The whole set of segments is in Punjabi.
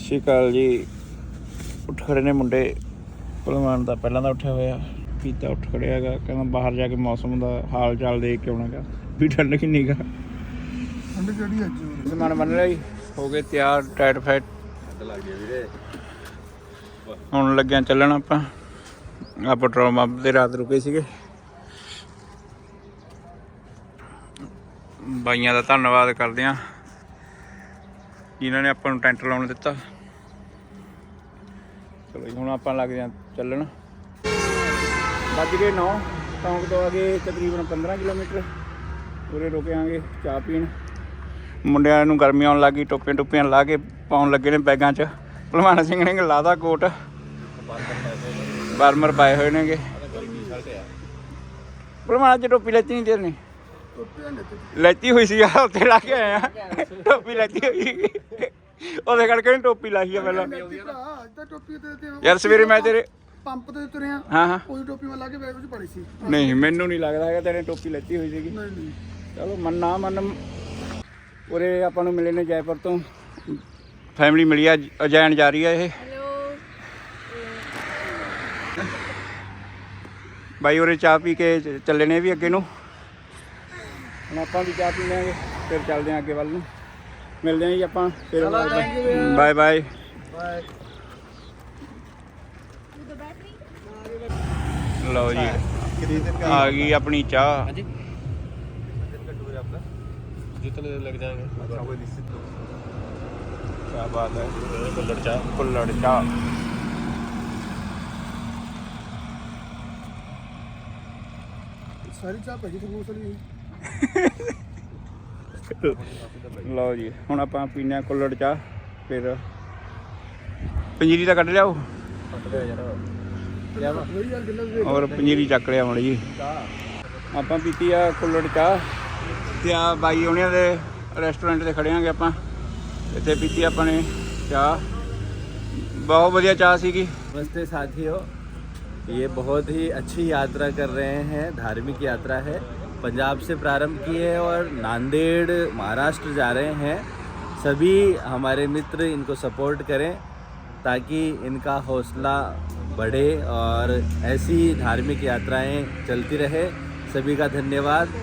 ਸ਼੍ਰੀ ਅਕਾਲ ਜੀ। ਉੱਠ ਖੜੇ ਨੇ ਮੁੰਡੇ। ਭਲਵਾਨ ਦਾ ਪਹਿਲਾਂ ਦਾ ਉੱਠਿਆ ਹੋਇਆ। ਪੀਤਾ ਉੱਠ ਖੜਿਆ ਹੈਗਾ। ਕਹਿੰਦਾ ਬਾਹਰ ਜਾ ਕੇ ਮੌਸਮ ਦਾ ਹਾਲ ਚਾਲ ਦੇਖ ਕੇ ਆਉਣਾਗਾ ਵੀ ਠੰਡ ਕਿੰਨੀ ਗਾ ਠੰਡ ਕਿਹੜੀ ਅੱਜ ਸਮਾਨ ਬਣ ਰਿਹਾ ਜੀ। ਹੋ ਗਏ ਤਿਆਰ ਟਾਈਟ ਫੈਟ ਹੁਣ ਲੱਗਿਆ ਚੱਲਣ ਆਪਾਂ। ਆ ਪੈਟਰੋਲ ਪੰਪ ਤੇ ਰਾਤ ਰੁਕੇ ਸੀਗੇ। ਬਾਈਆਂ ਦਾ ਧੰਨਵਾਦ ਕਰਦੇ ਆ। ਜਿਨ੍ਹਾਂ ਨੇ ਆਪਾਂ ਨੂੰ ਟੈਂਟ ਲਾਉਣ ਦਿੱਤਾ। ਚਲੋ ਜੀ, ਹੁਣ ਆਪਾਂ ਲੱਗ ਜਾਂ ਚੱਲਣ। ਵੱਜ ਗਏ 9 ਟੌਂਕ ਤੋਂ ਆਗੇ ਤਕਰੀਬਨ 15 ਕਿਲੋਮੀਟਰ। ਉਰੇ ਰੁਕਿਆਂਗੇ ਚਾਹ ਪੀਣ। ਮੁੰਡਿਆਂ ਨੂੰ ਗਰਮੀ ਆਉਣ ਲੱਗੀ ਟੋਪੀਆਂ ਟੋਪੀਆਂ ਲਾ ਕੇ ਪਾਉਣ ਲੱਗੇ ਨੇ ਬੈਗਾਂ 'ਚ। ਭਲਵਾਨ ਸਿੰਘ ਨੇ ਲਾਦਾ ਕੋਟ। ਬਾਰਮਰ ਪਾਏ ਹੋਏ ਨੇਗੇ। ਭਲਵਾਨ ਅੱਜ ਟੋਪੀ ਲੈਤੀ ਨਹੀਂ ਤੇਰੇ ਨੇ। ਲੈਤੀ। ਹੋਈ ਸੀ ਆ ਉੱਥੇ ਲਾ ਕੇ ਆਇਆ ਟੋਪੀ ਲੈਤੀ ਹੋਈ ਉਹਦੇ ਕਰਕੇ ਨੀ ਟੋਪੀ ਲਾਈ ਆ ਪਹਿਲਾਂ। ਭਰਾ ਅੱਜ ਤਾਂ ਟੋਪੀ ਤੇ ਤੇ ਯਾਰ ਸਵੇਰੇ ਮੈਂ ਤੇਰੇ ਪੰਪ ਤੇ ਤੁਰਿਆ। ਹਾਂ ਹਾਂ। ਕੋਈ ਟੋਪੀ ਮੈਂ ਲਾ ਕੇ ਬੈਗ ਵਿੱਚ ਪੜੀ ਸੀ। ਨਹੀਂ ਮੈਨੂੰ ਨਹੀਂ ਲੱਗਦਾ ਹੈਗਾ ਤੇਰੇ ਟੋਪੀ ਲੈਤੀ ਹੋਈ ਸੀਗੀ। ਨਹੀਂ ਨਹੀਂ। ਚਲੋ ਮੰਨਾ ਮੰਨ। ਉਰੇ ਆਪਾਂ ਨੂੰ ਮਿਲੇ ਨੇ ਜੈਪੁਰ ਤੋਂ। ਫੈਮਿਲੀ ਮਿਲੀ ਆ ਅਜੈਨ ਜਾ ਰਹੀ ਆ ਇਹ। ਬਾਈ ਉਰੇ ਚਾਹ ਪੀ ਕੇ ਚੱਲੇ ਨੇ ਵੀ ਅੱਗੇ ਨੂੰ। ਹੁਣ ਆਪਾਂ ਵੀ ਚਾਹ ਪੀ ਲਾਂਗੇ ਫਿਰ ਚੱਲਦੇ ਆਂ ਅੱਗੇ ਵੱਲ ਨੂੰ। ਮਿਲਦੇ ਆਂ ਜੀ ਆਪਾਂ ਫਿਰ ਬਾਏ ਬਾਏ ਲਓ ਜੀ ਆ ਗਈ ਆਪਣੀ ਚਾਹ जितने लग जाएंगे अच्छा कोई निश्चित क्या बात है कुल्लड़ चाय कुल्लड़ चाह ਸਾਰੀ ਚਾਹ ਪਈ ਤੁਹਾਨੂੰ ਉਸਲੀ ਲਓ ਜੀ ਹੁਣ ਆਪਾਂ ਪੀਨੇ ਆ ਕੁੱਲੜ ਚਾਹ ਫਿਰ ਪੰਜੀਰੀ ਤਾਂ ਕੱਢ ਲਿਆਓ ਵਈ ਯਾਰ ਗਿੱਲਾ ਦੇ ਔਰ ਪੰਜੀਰੀ ਚੱਕ ਲਿਆ ਹੁਣ ਜੀ ਆਪਾਂ ਪੀਤੀ ਆ ਕੁੱਲੜ ਚਾਹ ਤੇ ਆ ਬਾਈ ਉਹਨਾਂ ਦੇ ਰੈਸਟੋਰੈਂਟ ਤੇ ਖੜੇ ਆਂਗੇ ਆਪਾਂ ਇੱਥੇ ਪੀਤੀ ਆਪਾਂ ਨੇ ਚਾਹ ਬਹੁਤ ਵਧੀਆ ਚਾਹ ਸੀਗੀ नमस्ते साथियों ये बहुत ही अच्छी यात्रा कर रहे हैं धार्मिक यात्रा है पंजाब से प्रारंभ किए और नांदेड़ महाराष्ट्र जा रहे हैं सभी हमारे मित्र इनको सपोर्ट करें ताकि इनका हौसला बढ़े और ऐसी धार्मिक यात्राएं चलती रहे सभी का धन्यवाद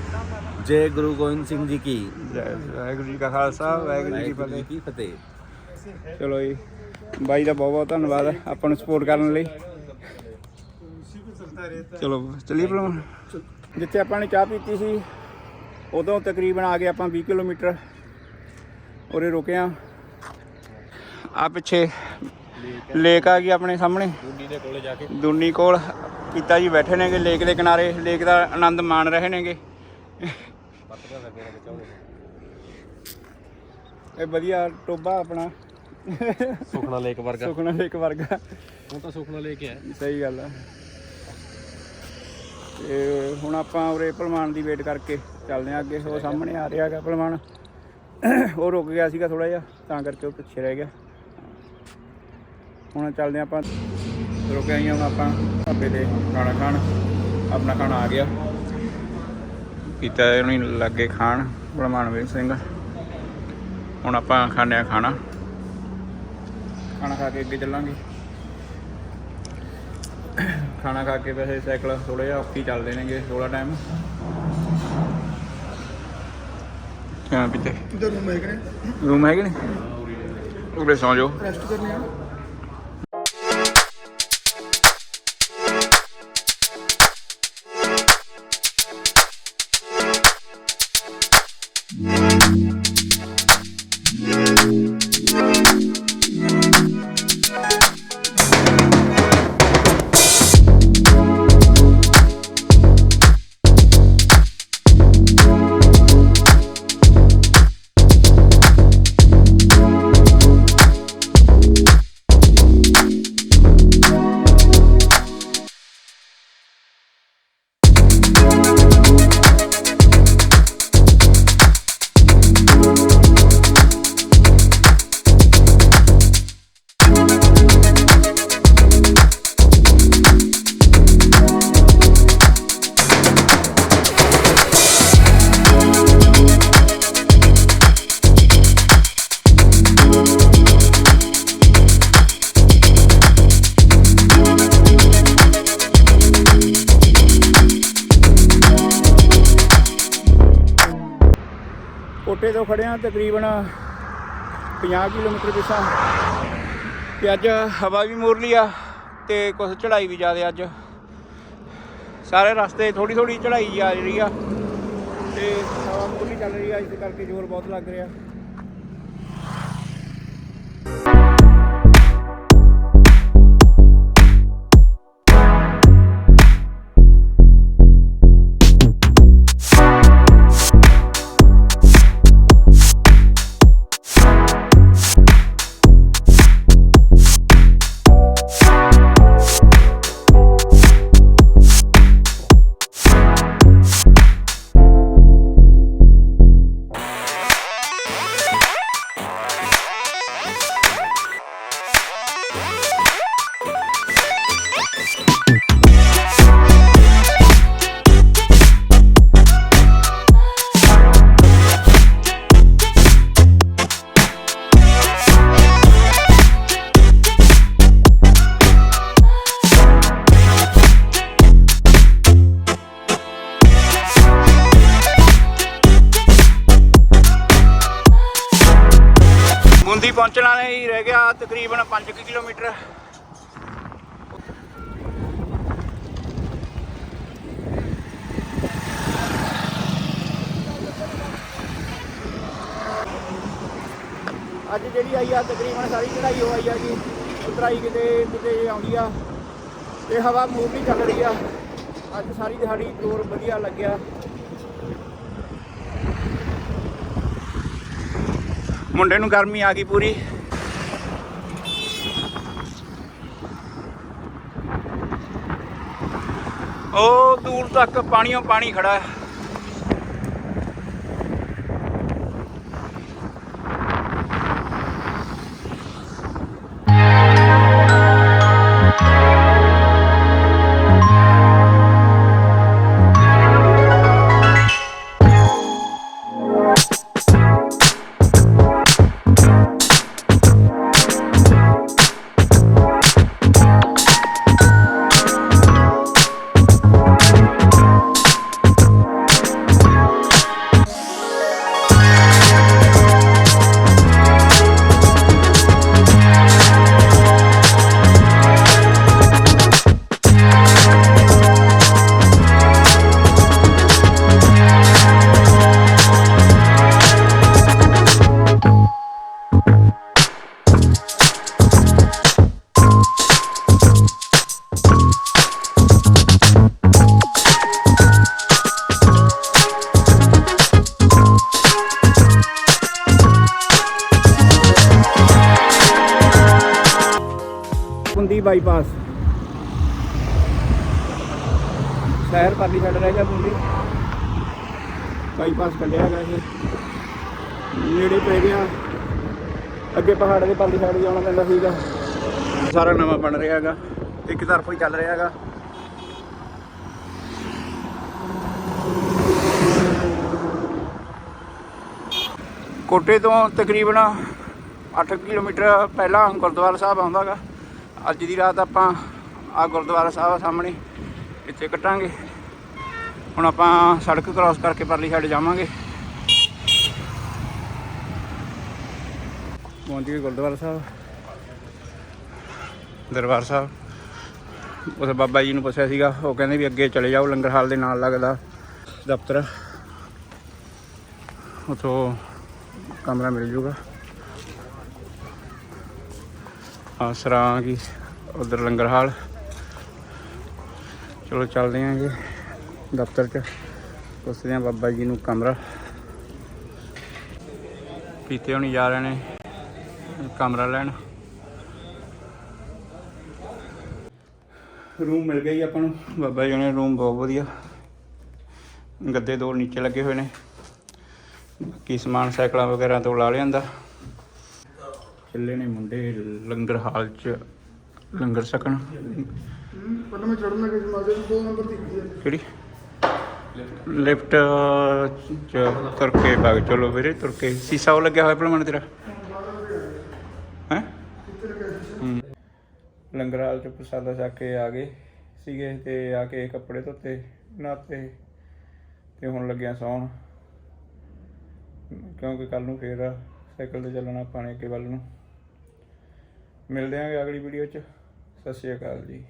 जय गुरु गोविंद सिंह जी की ਜੈ ਵਾਹਿਗੁਰੂ ਜੀ ਕਾ ਖਾਲਸਾ ਵਾਹਿਗੁਰੂ ਜੀ ਕੀ वाहिगुरु ਫਤਿਹ जी की फतेह ਚਲੋ ਜੀ ਬਾਈ ਦਾ ਬਹੁਤ ਬਹੁਤ ਧੰਨਵਾਦ ਆਪਾਂ ਨੂੰ ਸਪੋਰਟ ਕਰਨ ਲਈ ਚਲੋ ਚਲੀਏ ਭਲਵਾਨ ਜਿੱਥੇ ਆਪਾਂ ਨੇ ਚਾਹ ਪੀਤੀ ਸੀ ਉਦੋਂ ਤਕਰੀਬਨ ਆ ਗਏ ਆਪਾਂ 20 ਕਿਲੋਮੀਟਰ। ਉਰੇ ਰੁਕੇ ਆ। ਆ ਪਿੱਛੇ ਲੇਕ ਆ ਗਈ ਆਪਣੇ ਸਾਹਮਣੇ। ਦੁਨੀ ਦੇ ਕੋਲੇ ਜਾ ਕੇ। ਦੁਨੀ ਕੋਲ ਕੀਤਾ ਜੀ ਬੈਠੇ ਨੇਗੇ ਲੇਕ ਦੇ ਕਿਨਾਰੇ। ਲੇਕ ਦਾ ਆਨੰਦ ਮਾਣ ਰਹੇ ਨੇਗੇ। ਇਹ ਵਧੀਆ ਟੋਬਾ ਆਪਣਾ। ਸੁਖਣਾ ਲੇਕ ਵਰਗਾ। ਸੁਖਣਾ ਲੇਕ ਵਰਗਾ। ਉਹ ਤਾਂ ਸੁਖਣਾ ਲੇਕ ਹੈ। ਸਹੀ ਗੱਲ ਆ। ਤੇ ਹੁਣ ਆਪਾਂ ਉਰੇ ਭਲਵਾਨ ਦੀ ਵੇਟ ਕਰਕੇ ਚੱਲਦੇ ਆ ਅੱਗੇ, ਉਹ ਸਾਹਮਣੇ ਆ ਰਿਹਾ ਹੈਗਾ ਭਲਵਾਨ। ਉਹ ਰੁਕ ਗਿਆ ਸੀਗਾ ਥੋੜਾ ਜਿਹਾ, ਤਾਂ ਕਰਕੇ ਉਹ ਪਿੱਛੇ ਰਹਿ ਗਿਆ। ਹੁਣ ਚੱਲਦੇ ਆ ਆਪਾਂ, ਰੁਕੇ ਆਈਆਂ ਹੁਣ ਆਪਾਂ ਢਾਬੇ ਤੇ ਖਾਣਾ ਖਾਣ, ਆਪਣਾ ਖਾਣਾ ਆ ਗਿਆ। ਕੀਤਾ ਉਹਨੇ ਲੱਗੇ ਖਾਣ, ਭਲਵਾਨ ਸਿੰਘ। ਹੁਣ ਆਪਾਂ ਖਾਣੇ ਆ ਖਾਣਾ। ਖਾਣਾ ਖਾ ਕੇ ਅੱਗੇ ਚੱਲਾਂਗੇ। ਖਾਣਾ ਖਾ ਕੇ ਵੈਸੇ ਸਾਈਕਲ ਥੋੜਾ ਜਿਹਾ ਔਖੀ ਚੱਲਦੇ ਨੇਗੇ ਥੋੜਾ ਟਾਈਮ ਕਿਆ ਪਿੱਤੇ ਇਧਰ ਨੂੰ ਮੈਂ ਕਰੇ ਰੂਮ ਹੈਗੇ ਨੇ? ਉਰੇ ਸੌਂ ਜਾਓ। ਰੈਸਟ ਕਰਨੀ ਆ। ਤੋਂ ਖੜਿਆ ਤਕਰੀਬਨ 50 ਕਿਲੋਮੀਟਰ ਪਿੱਛਾ ਤੇ ਅੱਜ ਹਵਾ ਵੀ ਮੋਰਲੀ ਆ ਤੇ ਕੁਝ ਚੜਾਈ ਵੀ ਜ਼ਿਆਦਾ ਅੱਜ। ਸਾਰੇ ਰਸਤੇ ਥੋੜੀ ਥੋੜੀ ਚੜਾਈ ਆ ਰਹੀ ਆ ਤੇ ਹਵਾ ਮੋਰਲੀ ਚੱਲ ਰਹੀ ਆ, ਇਸ ਕਰਕੇ ਜ਼ੋਰ ਬਹੁਤ ਲੱਗ ਰਿਹਾ। ਤਕਰੀਬਨ 5 ਕਿਲੋਮੀਟਰ। ਅੱਜ ਜਿਹੜੀ ਆਈ ਆ ਤਕਰੀਬਨ ਸਾਰੀ ਚੜਾਈ ਹੋ ਆਈ ਆ ਜੀ। ਉਤਰਾਈ ਕਿਤੇ ਕਿਤੇ ਆਉਂਦੀ ਆ ਤੇ ਹਵਾ ਮੂਵ ਚੱਲ ਰਹੀ ਆ। ਅੱਜ ਸਾਰੀ ਦਿਹਾੜੀ ਜ਼ੋਰ ਵਧੀਆ ਲੱਗਿਆ। ਮੁੰਡੇ ਨੂੰ ਗਰਮੀ ਆ ਗਈ ਪੂਰੀ। ਉਹ ਦੂਰ ਤੱਕ ਪਾਣੀਓ ਪਾਣੀ ਖੜਾ ਹੈ। ਬਾਈਪਾਸ। ਸ਼ਹਿਰ ਪਾਲੀ ਛੱਡ ਰਹਿ ਗਿਆ ਬੁੰਦੀ ਬਾਈਪਾਸ ਕੱਢਿਆ ਗਿਆ ਇਹ। ਨੇੜੇ ਪੈ ਗਿਆ। ਅੱਗੇ ਪਹਾੜ ਦੇ ਪਾਲੀ ਸਾਈਡ ਜਾਣਾ ਪੈਂਦਾ ਸੀਗਾ। ਸਾਰਾ ਨਵਾਂ ਬਣ ਰਿਹਾ ਹੈਗਾ। ਇੱਕ ਤਰਫੋਂ ਹੀ ਚੱਲ ਰਿਹਾ ਹੈਗਾ। ਕੋਟੇ ਤੋਂ ਤਕਰੀਬਨ 8 ਕਿਲੋਮੀਟਰ ਪਹਿਲਾਂ ਗੁਰਦੁਆਰਾ ਸਾਹਿਬ ਆਉਂਦਾਗਾ ਅੱਜ ਦੀ ਰਾਤ ਆਪਾਂ ਆ ਗੁਰਦੁਆਰਾ ਸਾਹਿਬ ਸਾਹਮਣੇ, ਇੱਥੇ ਕੱਟਾਂਗੇ। ਹੁਣ ਆਪਾਂ ਸੜਕ ਕ੍ਰਾਸ ਕਰਕੇ ਪਰਲੀ ਸਾਈਡ ਜਾਵਾਂਗੇ। ਪਹੁੰਚ ਗਏ ਗੁਰਦੁਆਰਾ ਸਾਹਿਬ। ਦਰਬਾਰ ਸਾਹਿਬ। ਉਸ ਬਾਬਾ ਜੀ ਨੂੰ ਪੁੱਛਿਆ ਸੀਗਾ, ਉਹ ਕਹਿੰਦੇ ਵੀ ਅੱਗੇ ਚਲੇ ਜਾਓ, ਲੰਗਰ ਹਾਲ ਦੇ ਨਾਲ ਲੱਗਦਾ ਦਫ਼ਤਰ। ਉਥੋਂ ਕਮਰਾ ਮਿਲ ਜੂਗਾ। ਆਸਰਾ ਕੀ ਉਧਰ ਲੰਗਰ ਹਾਲ। ਚਲੋ, ਚੱਲਦੇ ਆਂ ਜੀ ਦਫ਼ਤਰ 'ਚ। ਪੁੱਛਦੇ ਆਂ ਬਾਬਾ ਜੀ ਨੂੰ ਕਮਰਾ। ਪੀਤੇ ਹੋਣੀ ਜਾ ਰਹੇ ਨੇ ਕਮਰਾ ਲੈਣ। ਰੂਮ ਮਿਲ ਗਿਆ ਜੀ ਆਪਾਂ ਨੂੰ। ਬਾਬਾ ਜੀ ਨੇ ਰੂਮ ਬਹੁਤ ਵਧੀਆ। ਗੱਦੇ ਦੋ ਨੀਚੇ ਲੱਗੇ ਹੋਏ ਨੇ। ਬਾਕੀ ਸਮਾਨ ਸਾਈਕਲਾਂ ਵਗੈਰਾ ਤੋਂ ਲਾ ਲਿਆਂਦਾ। ਚੱਲੇ ਨੇ ਮੁੰਡੇ ਲੰਗਰ ਹਾਲ 'ਚ ਲੰਗਰ ਮੈਂ ਚੜਨਾ ਨੰਬਰ ਦੀ ਹੈ? ਕਿਹੜੀ? ਲਿਫਟ ਚ ਤੁਰ ਕੇ ਵਗ ਚਲੋ ਵੀਰੇ ਤੁਰ ਕੇ ਸੀਸਾ ਉਹ ਲੱਗਿਆ ਹੋਇਆ ਭਲਮਣ ਤੇਰਾ? ਹੈ? ਲੰਗਰ ਹਾਲ ਚ ਪ੍ਰਸਾਦਾ ਛਕ ਕੇ ਆ ਗਏ ਸੀਗੇ ਤੇ ਆ ਕੇ ਕੱਪੜੇ ਧੋਤੇ ਨਹਾਤੇ ਤੇ ਹੁਣ ਲੱਗਿਆ ਸੌਣ। ਕਿਉਂਕਿ ਕੱਲ ਨੂੰ ਫੇਰ ਸਾਈਕਲ ਤੇ ਚੱਲਣਾ ਆਪਾਂ ਨੇ ਅੱਗੇ ਵੱਲ ਨੂੰ। ਮਿਲਦੇ ਆਂਗੇ ਅਗਲੀ ਵੀਡੀਓ 'ਚ। ਸਤਿ ਸ਼੍ਰੀ ਅਕਾਲ ਜੀ।